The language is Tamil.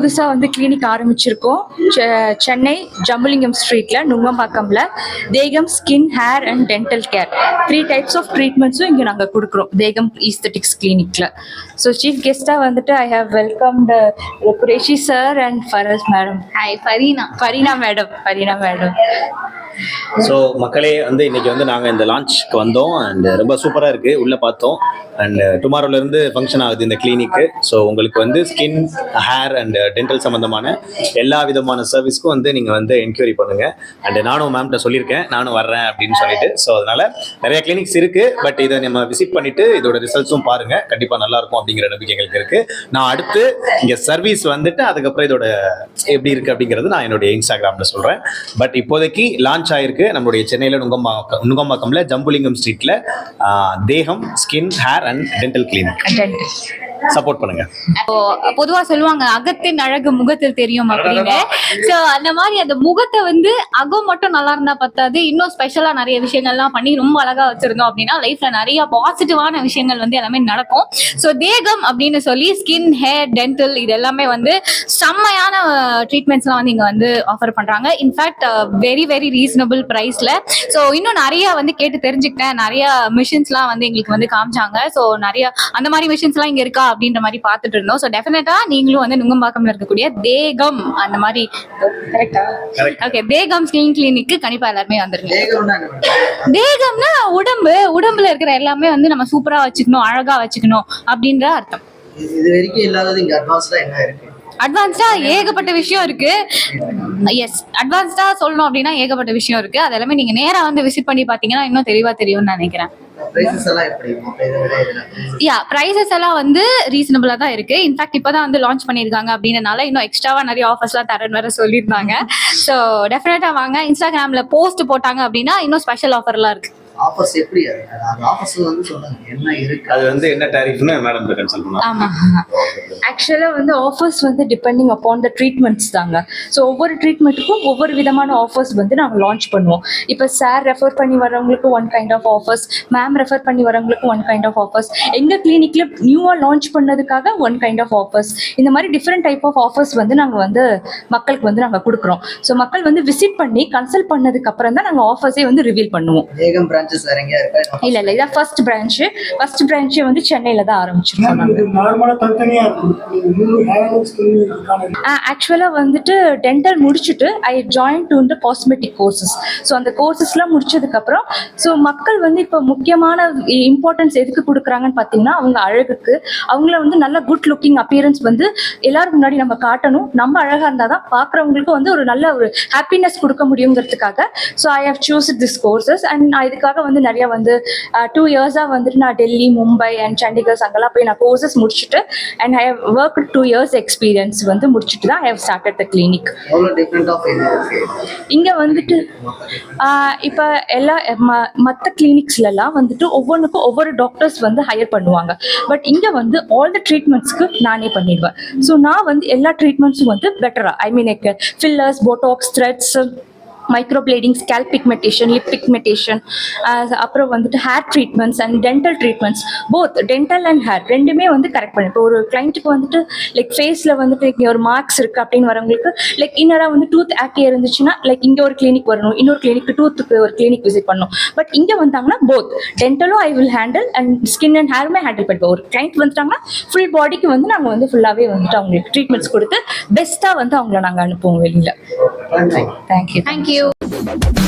புதுசாக வந்து கிளினிக் ஆரம்பிச்சிருக்கோம். சென்னை ஜம்புலிங்கம் ஸ்ட்ரீட்டில் நுங்கம்பாக்கம்ல. Dhegam skin hair and dental care three types of ட்ரீட்மெண்ட்ஸும் இங்கே நாங்கள் கொடுக்குறோம். தேகம் ஈஸ்தட்டிக்ஸ் கிளினிக்கில் ஸோ சீஃப் கெஸ்ட்டாக வந்துட்டு I have welcomed Qureshi sir and Faraz madam hi Farina Farina madam Farina madam so மக்களே வந்து இன்னைக்கு வந்து நாங்கள் இந்த லான்ச்க்கு வந்தோம். அண்ட் ரொம்ப சூப்பராக இருக்குது உள்ளே பார்த்தோம். அண்ட் டுமாரோலேருந்து ஃபங்க்ஷன் ஆகுது இந்த கிளினிக்கு ஸோ உங்களுக்கு வந்து ஸ்கின் ஹேர் அண்ட் டென்டல் சம்மந்தமான எல்லா விதமான சர்வீஸ்க்கும் வந்து நீங்கள் வந்து என்கொயரி பண்ணுங்கள் அண்ட் நானும் மேம்கிட்ட சொல்லியிருக்கேன். நானும் வர்றேன் அப்படின்னு சொல்லிட்டு. ஸோ அதனால் நிறைய கிளினிக்ஸ் இருக்குது பட் இதை நம்ம விசிட் பண்ணிவிட்டு இதோட ரிசல்ட்ஸும் பாருங்கள் கண்டிப்பாக நல்லாயிருக்கும் அப்படிங்கிற நம்பிக்கை எங்களுக்கு இருக்குது நான் அடுத்து இங்கே சர்வீஸ் வந்துட்டு அதுக்கப்புறம் இதோட எப்படி இருக்குது அப்படிங்கிறது நான் என்னுடைய இன்ஸ்டாகிராமில் சொல்கிறேன் பட் இப்போதைக்கு லான்ச் ஆயிருக்கு. நம்மளுடைய சென்னையில் நுங்கம்பாக்கம் நுங்கம்பாக்கம்ல ஜம்புலிங்கம் ஸ்ட்ரீட்ல Dhegam skin hair and dental clinic support பண்ணுங்க. இப்போ பொதுவா சொல்லுவாங்க அகத்தின் அழகு முகத்தில் தெரியும் அப்படின்னு. சோ அந்த மாதிரி அந்த முகத்தை வந்து அகம் மட்டும் நல்லா இருந்தா பத்தாது. இன்னும் ஸ்பெஷலா நிறைய விஷயங்கள்லாம் பண்ணி ரொம்ப அழகா வச்சிருந்தோம் அப்படின்னா லைஃப்ல நிறைய பாசிட்டிவான விஷயங்கள் வந்து எல்லாமே நடக்கும். சோ தேகம் அப்படின்னு சொல்லி ஸ்கின் ஹேர் டென்டல் இது எல்லாமே வந்து செம்மையான ட்ரீட்மெண்ட்ஸ்லாம் வந்து இங்க வந்து ஆஃபர் பண்றாங்க. In fact very very reasonable ப்ரைஸ்ல so இன்னும் நிறைய வந்து கேட்டு தெரிஞ்சுக்கிட்டேன். நிறைய மிஷின்ஸ்லாம் வந்து எங்களுக்கு வந்து காமிச்சாங்க. ஸோ நிறைய அந்த மாதிரி மிஷின்ஸ்லாம் இங்க இருக்கா? அப்படின்ற மாதிரி பார்த்துட்டு இருந்தோம். ஸோ டெஃபினட்டா நீங்களும் வந்து நுங்கம்பாக்கம்ல இருக்கக்கூடிய தேகம் அந்த மாதிரி கரெக்டா. ஓகே தேகம் ஸ்கின் கிளினிக்கு கண்டிப்பா எல்லாருமே வந்துருங்க. தேகம்னா உடம்பு உடம்புல இருக்கிற எல்லாமே வந்து நம்ம சூப்பரா வச்சுக்கணும் அழகா வச்சுக்கணும் அப்படின்ற அர்த்தம். இது வரைக்கும் இல்லாதது இங்க அட்வான்ஸ்டா என்ன இருக்கு? அட்வான்ஸ்டா ஏகப்பட்ட விஷயம் இருக்கு. எஸ் அட்வான்ஸ்டா சொல்லணும் அப்படின்னா ஏகப்பட்ட விஷயம் இருக்கு. அது எல்லாமே நீங்க நேரா வந்து விசிட் பண்ணி பாத்தீங்கன்னா இன்னும் தெளிவா தெரியும்னு நினைக்கிறேன். யா ப்ரைஸஸ் எல்லாம் வந்து ரீசனபிளா தான் இருக்கு. இன்ஃபேக்ட் இப்பதான் வந்து லான்ச் பண்ணிருக்காங்க அப்படின்றனால இன்னும் எக்ஸ்ட்ராவா நிறைய ஆஃபர்ஸ்லாம் தரேன் வேற சொல்லியிருந்தாங்க. ஸோ டெஃபினட்டா வாங்க. இன்ஸ்டாகிராம்ல போஸ்ட் போட்டாங்க அப்படின்னா இன்னும் ஸ்பெஷல் ஆஃபர்லாம் இருக்கு. ஆஃபர்ஸ் எப்படி அது? அந்த ஆஃபர்ஸ் வந்து சொல்லுங்க என்ன இருக்கு? அது வந்து என்ன டாரிஃப்னு மேடம் கன்சல்ட் பண்ணலாம். ஆமா. ஆக்சுவலாக வந்து ஆஃபர்ஸ் வந்து டிபெண்டிங் அப்பான் த ட்ரீட்மெண்ட்ஸ் தாங்க. ஸோ ஒவ்வொரு ட்ரீட்மெண்ட்டுக்கும் ஒவ்வொரு விதமான ஆஃபர்ஸ் வந்து நாங்கள் லான்ச் பண்ணுவோம். இப்போ சார் ரெஃபர் பண்ணி வரவங்களுக்கு one kind of offers ma'am refer பண்ணி வரவங்களுக்கு ஒன் கைண்ட் ஆஃப் ஆஃபர்ஸ் எங்கள் கிளினிக்கில் நியூவாக லான்ச் பண்ணதுக்காக ஒன் கைண்ட் ஆஃப் ஆஃபர்ஸ் இந்த மாதிரி டிஃப்ரெண்ட் டைப் ஆஃப் ஆஃபர்ஸ் வந்து நாங்கள் வந்து மக்களுக்கு வந்து நாங்கள் கொடுக்குறோம். ஸோ மக்கள் வந்து விசிட் பண்ணி கன்சல்ட் பண்ணதுக்கு அப்புறம் தான் நாங்கள் ஆஃபர்ஸே வந்து ரிவீல் பண்ணுவோம். தேகம் பிரான்ச்சஸ் எங்கேயா இருக்கா? இல்லை இல்லை இதான் ஃபர்ஸ்ட் பிரான்ச்சு ஃபர்ஸ்ட் பிரான்ச்சே வந்து சென்னையில் தான் ஆரம்பிச்சிருக்கோம் ஆக்சுவலாக வந்துட்டு டென்டல் முடிச்சுட்டு ஐ ஜாயின் டு இந்த காஸ்மெட்டிக் கோர்சஸ் ஸோ அந்த கோர்சஸ்லாம் முடிச்சதுக்கப்புறம் ஸோ மக்கள் வந்து இப்போ முக்கியமான இம்பார்ட்டன்ஸ் எதுக்கு கொடுக்குறாங்கன்னு பார்த்தீங்கன்னா அவங்க அழகுக்கு அவங்கள வந்து நல்ல குட் லுக்கிங் அப்பியரன்ஸ் வந்து எல்லாரும் முன்னாடி நம்ம காட்டணும். நம்ம அழகாக இருந்தால் தான் பார்க்குறவங்களுக்கு வந்து ஒரு நல்ல ஒரு ஹாப்பினஸ் கொடுக்க முடியுங்கிறதுக்காக so I have choose this courses and நான் வந்து நிறையா வந்து டூ இயர்ஸாக வந்துட்டு நான் டெல்லி மும்பை அண்ட் சண்டிகர்ஸ் அங்கெல்லாம் போய் நான் கோர்சஸ் முடிச்சுட்டு and I have work two years experience வந்து முடிச்சுட்டு தான் I have started the clinic இங்கே வந்துட்டு இப்போ எல்லா மற்ற கிளினிக்ஸ்லலாம் வந்துட்டு ஒவ்வொன்றுக்கும் ஒவ்வொரு டாக்டர்ஸ் வந்து ஹையர் பண்ணுவாங்க. பட் இங்கே வந்து ஆல் த ட்ரீட்மெண்ட்ஸ்க்கு நானே பண்ணிடுவேன். ஸோ நான் வந்து எல்லா ட்ரீட்மெண்ட்ஸும் வந்து பெட்டராக I mean like fillers botox threads microblading scalp pigmentation lip pigmentation அப்புறம் வந்துட்டு hair treatments and dental treatments both dental and hair ரெண்டுமே வந்து கரெக்ட் பண்ணி இப்போ ஒரு கிளைண்ட்டுக்கு வந்துட்டு லைக் ஃபேஸில் வந்துட்டு இங்கே ஒரு மார்க்ஸ் இருக்குது அப்படின்னு வரவங்களுக்கு லைக் இன்னராக வந்து டூத் ஆக்கே இருந்துச்சுன்னா லைக் இங்கே ஒரு கிளினிக் வரணும் இன்னொரு கிளினிக் டூத்துக்கு ஒரு கிளினிக் விசிட் பண்ணணும். பட் இங்கே வந்தாங்கன்னா both டென்டலும் I will handle and skin and ஹேருமே handle பண்ணிப்போம். ஒரு கிளைண்ட் வந்துட்டாங்கன்னா ஃபுல் பாடிக்கு வந்து நாங்கள் வந்து ஃபுல்லாகவே வந்துட்டு அவங்களுக்கு ட்ரீட்மெண்ட்ஸ் கொடுத்து பெஸ்ட்டாக வந்து அவங்கள நாங்கள் அனுப்புவோம் வெளியில். Thank you thank you Bye-bye.